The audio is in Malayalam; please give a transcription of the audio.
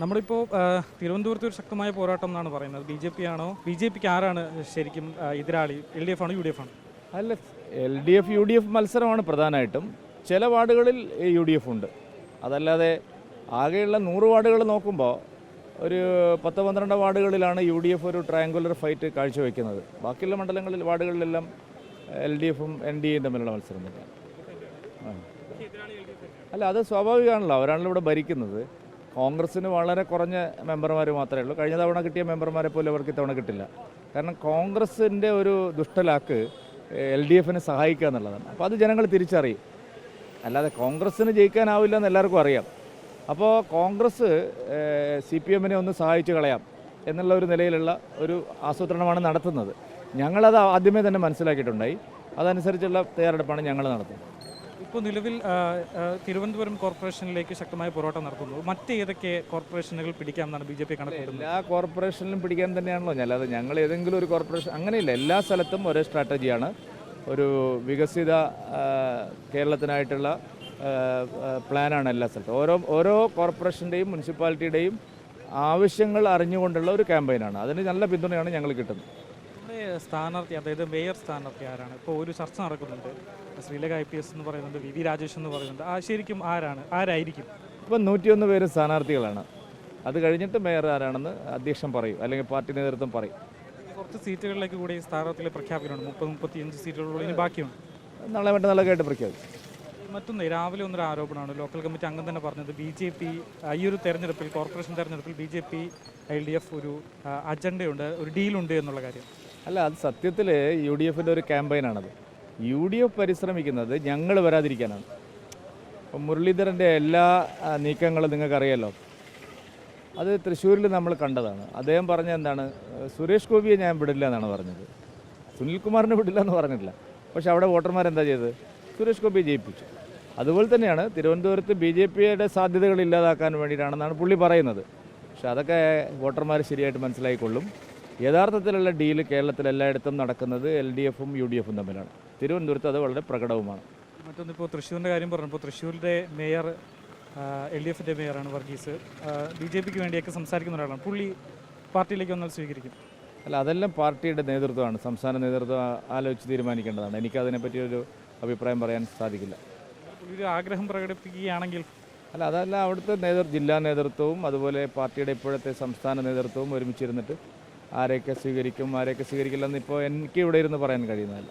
നമ്മളിപ്പോൾ തിരുവനന്തപുരത്ത് ഒരു ശക്തമായ പോരാട്ടം എന്നാണ് പറയുന്നത്. ബി ജെ പി ആണോ? ബി ജെ പിക്ക് ആരാണ് ശരിക്കും എതിരാളി? എൽ ഡി എഫ് ആണോ യു ഡി എഫ് ആണോ? അല്ല L D F U D F മത്സരമാണ് പ്രധാനമായിട്ടും. ചില വാർഡുകളിൽ യു ഡി എഫ് ഉണ്ട്. അതല്ലാതെ ആകെയുള്ള നൂറ് വാർഡുകൾ നോക്കുമ്പോൾ ഒരു പത്ത് പന്ത്രണ്ട് വാർഡുകളിലാണ് യു ഡി എഫ് ഒരു ട്രയാങ്കുലർ ഫൈറ്റ് കാഴ്ചവെക്കുന്നത്. ബാക്കിയുള്ള മണ്ഡലങ്ങളിൽ വാർഡുകളിലെല്ലാം എൽ ഡി എഫും എൻ ഡി എയും തമ്മിലുള്ള മത്സരം തന്നെയാണ്. അല്ല അത് സ്വാഭാവികമാണല്ലോ. അവരാണല്ലോ ഇവിടെ ഭരിക്കുന്നത്. കോൺഗ്രസ്സിന് വളരെ കുറഞ്ഞ മെമ്പർമാർ മാത്രമേ ഉള്ളൂ. കഴിഞ്ഞ തവണ കിട്ടിയ മെമ്പർമാരെ പോലും അവർക്ക് ഇത്തവണ കിട്ടില്ല. കാരണം കോൺഗ്രസിന്റെ ഒരു ദുഷ്ടലാക്ക് എൽ ഡി എഫിനെ സഹായിക്കുക എന്നുള്ളതാണ്. അപ്പോൾ അത് ജനങ്ങൾ തിരിച്ചറിയും. അല്ലാതെ കോൺഗ്രസ്സിന് ജയിക്കാനാവില്ല എന്ന് എല്ലാവർക്കും അറിയാം. അപ്പോൾ കോൺഗ്രസ് സി പി എമ്മിനെ ഒന്ന് സഹായിച്ചു കളയാം എന്നുള്ള ഒരു നിലയിലുള്ള ഒരു ആസൂത്രണമാണ് നടത്തുന്നത്. ഞങ്ങളത് ആദ്യമേ തന്നെ മനസ്സിലാക്കിയിട്ടുണ്ടായി. അതനുസരിച്ചുള്ള തയ്യാറെടുപ്പാണ് ഞങ്ങൾ നടത്തുന്നത്. ഇപ്പോൾ നിലവിൽ തിരുവനന്തപുരം കോർപ്പറേഷനിലേക്ക് ശക്തമായ പോരാട്ടം നടത്തുന്നു. മറ്റേതൊക്കെ കോർപ്പറേഷനുകൾ പിടിക്കാമെന്നാണ് ബി ജെ പി എല്ലാ കോർപ്പറേഷനിലും പിടിക്കാൻ തന്നെയാണല്ലോ. ഞാൻ അല്ലാതെ ഞങ്ങൾ ഏതെങ്കിലും ഒരു കോർപ്പറേഷൻ അങ്ങനെയില്ല എല്ലാ സ്ഥലത്തും ഒരേ സ്ട്രാറ്റജിയാണ്. ഒരു വികസിത കേരളത്തിനായിട്ടുള്ള പ്ലാനാണ് എല്ലാ സ്ഥലത്തും. ഓരോ ഓരോ കോർപ്പറേഷന്റെയും മുനിസിപ്പാലിറ്റിയുടെയും ആവശ്യങ്ങൾ അറിഞ്ഞുകൊണ്ടുള്ള ഒരു ക്യാമ്പയിനാണ്. അതിന് നല്ല പിന്തുണയാണ് ഞങ്ങൾ കിട്ടുന്നത്. സ്ഥാനാർത്ഥി അതായത് മേയർ സ്ഥാനാർത്ഥി ആരാണ്? ഇപ്പോൾ ഒരു ചർച്ച നടക്കുന്നുണ്ട്. ശ്രീലേഖ ഐ പി എസ് എന്ന് പറയുന്നുണ്ട് വി വി രാജേഷ് എന്ന് പറയുന്നുണ്ട്. ആ ശരിക്കും ആരാണ്? ആരായിരിക്കും? ഇപ്പം നൂറ്റിയൊന്ന് പേര് സ്ഥാനാർത്ഥികളാണ്. അത് കഴിഞ്ഞിട്ട് മേയർ ആരാണെന്ന് അധ്യക്ഷൻ പറയും അല്ലെങ്കിൽ പാർട്ടി നേതൃത്വം പറയും. കുറച്ച് സീറ്റുകളിലേക്ക് കൂടി സ്ഥാനാർത്ഥികളെ പ്രഖ്യാപിക്കുന്നുണ്ട്. മുപ്പത് മുപ്പത്തിയഞ്ച് സീറ്റുകളുള്ള ഇനി ബാക്കിയുണ്ട്. നാളെ മറ്റേ നല്ല കേട്ട് പ്രഖ്യാപിക്കും. മറ്റൊന്ന് രാവിലെ ഒന്നൊരു ആരോപണമാണ്. ലോക്കൽ കമ്മിറ്റി അംഗം തന്നെ പറഞ്ഞത് ബി ജെ പി ഈ ഒരു തെരഞ്ഞെടുപ്പിൽ കോർപ്പറേഷൻ തെരഞ്ഞെടുപ്പിൽ B J P L D F ഒരു അജണ്ടയുണ്ട് ഒരു ഡീലുണ്ട് എന്നുള്ള കാര്യം. അല്ല അത് സത്യത്തിൽ യു ഡി എഫിന്റെ ഒരു ക്യാമ്പയിനാണത്. യു ഡി എഫ് പരിശ്രമിക്കുന്നത് ഞങ്ങൾ വരാതിരിക്കാനാണ്. അപ്പം മുരളീധരന്റെ എല്ലാ നീക്കങ്ങളും നിങ്ങൾക്കറിയാലോ? അത് തൃശ്ശൂരിൽ നമ്മൾ കണ്ടതാണ്. അദ്ദേഹം പറഞ്ഞ എന്താണ് സുരേഷ് ഗോപിയെ ഞാൻ വിടില്ല എന്നാണ് പറഞ്ഞത്. സുനിൽകുമാറിനെ വിടില്ല എന്ന് പറഞ്ഞിട്ടില്ല. പക്ഷെ അവിടെ വോട്ടർമാരെന്താ ചെയ്തത്? സുരേഷ് ഗോപിയെ ജയിപ്പിച്ചു. അതുപോലെ തന്നെയാണ് തിരുവനന്തപുരത്ത് ബി ജെ പിയുടെ സാധ്യതകൾ ഇല്ലാതാക്കാൻ വേണ്ടിയിട്ടാണെന്നാണ് പുള്ളി പറയുന്നത്. പക്ഷെ അതൊക്കെ വോട്ടർമാർ ശരിയായിട്ട് മനസ്സിലായിക്കൊള്ളും. യഥാർത്ഥത്തിലുള്ള ഡീൽ കേരളത്തിൽ എല്ലായിടത്തും നടക്കുന്നത് എൽ ഡി എഫും യു ഡി എഫും തമ്മിലാണ്. തിരുവനന്തപുരത്ത് അത് വളരെ പ്രകടവുമാണ്. മറ്റൊന്നിപ്പോൾ തൃശ്ശൂരിന്റെ കാര്യം പറഞ്ഞപ്പോൾ തൃശ്ശൂരിന്റെ മേയർ എൽ ഡി എഫിന്റെ മേയറാണ് വർഗീസ്. ബി ജെ പിക്ക് വേണ്ടിയൊക്കെ സംസാരിക്കുന്ന ഒരാളാണ്. പുള്ളി പാർട്ടിയിലേക്ക് വന്നാൽ സ്വീകരിക്കും. അല്ല അതെല്ലാം പാർട്ടിയുടെ നേതൃത്വമാണ്. സംസ്ഥാന നേതൃത്വം ആലോചിച്ച് തീരുമാനിക്കേണ്ടതാണ്. എനിക്കതിനെപ്പറ്റി ഒരു അഭിപ്രായം പറയാൻ സാധിക്കില്ല. ഒരു ആഗ്രഹം പ്രകടിപ്പിക്കുകയാണെങ്കിൽ അല്ല അതല്ല അവിടുത്തെ നേതൃ ജില്ലാ നേതൃത്വവും അതുപോലെ പാർട്ടിയുടെ ഇപ്പോഴത്തെ സംസ്ഥാന നേതൃത്വവും ഒരുമിച്ചിരുന്നിട്ട് ആരെയൊക്കെ സ്വീകരിക്കും ആരെയൊക്കെ സ്വീകരിക്കില്ലെന്ന് ഇപ്പോൾ എനിക്ക് ഇവിടെ ഇരുന്ന് പറയാൻ കഴിയുന്നതല്ല.